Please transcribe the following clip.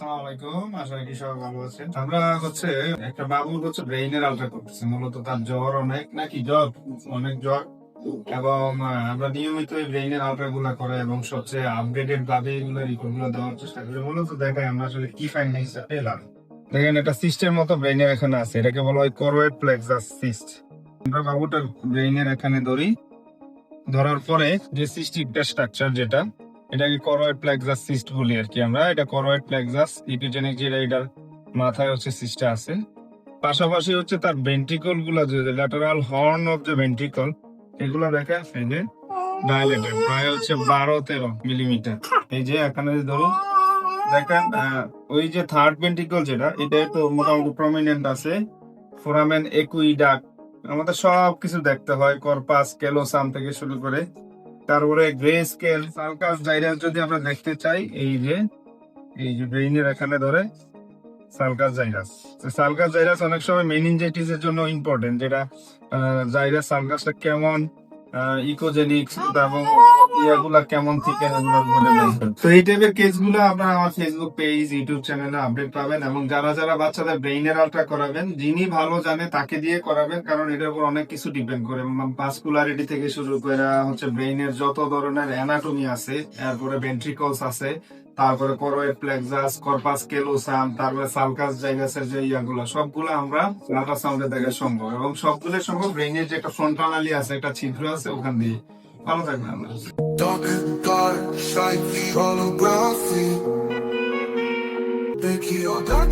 তার জ্বর অনেক, নাকি অনেক জ্বর। এবং চেষ্টা করি। দেখাই আমরা আসলে কি দেখেন মতো ব্রেইনের এখানে আছে, এটাকে আমরা ব্রেইনের এখানে ধরি। ধরার পরে যে সিস্টিকটা স্ট্রাকচার যেটা এটাকে করোয়েড প্লেক্সাস সিস্ট বলি আর কি আমরা। এটা করোয়েড প্লেক্সাস ইপিজেনিক যেটা এটার মাথায় হচ্ছে সিস্টটা আছে। পাশাপাশি হচ্ছে তার ভেন্ট্রিকলগুলো যে lateral horn of the ventricle এগুলো দেখে এই যে ডায়ালেটেড প্রায় হচ্ছে বারো, তেরো মিলিমিটার এই যে এখানে ধরুন দেখেন ওই যে থার্ড ভেন্ট্রিকল যেটা, এটা তো মোটামুটি প্রমিনেন্ট আছে। ফোরামেন একুইডাক আমাদের সব কিছু দেখতে হয় কর্পাস কেলোসাম থেকে শুরু করে তারপরে গ্রে স্কেল সার্কাস জাইরাস যদি আমরা দেখতে চাই, এই যে এই যে ব্রেইনের এখানে ধরে সালকাস জাইরাস সালকাস জাইরাস অনেক সময় মেনিনজাইটিস এর জন্য ইম্পর্টেন্ট যেটা জাইরাস সালকাসটা কেমন ইকোজেনিক এবং ইয়াগুলা কেমন থেকে তো এই টাইপের আপনারা আমার ফেসবুক পেজ ইউটিউব চ্যানেলে আপডেট পাবেন এবং যারা যারা বাচ্চাদের ব্রেইনের করাবেন, যিনি ভালো জানে তাকে দিয়ে করাবেন, কারণ এটার উপর অনেক কিছু ডিপেন্ড করে। ভাস্কুলারিটি থেকে শুরু করে হচ্ছে ব্রেইনের যত ধরনের অ্যানাটমি আছে, এরপরে ভেন্ট্রিকলস আছে, তারপরে করোয়েড প্লেক্সাস কর্পাস কেলোসাম তারপরে সালকাস জাইগাসের যে ইয়াগুলো, সবগুলো আমরা আল্ট্রাসাউন্ডে দেখা সম্ভব। এবং সবগুলো সম্ভব ব্রেইনের যে একটা ফ্রন্টানালি আছে, একটা ছিদ্র আছে ওখান দিয়ে। ভালো থাকবেন আমরা Dark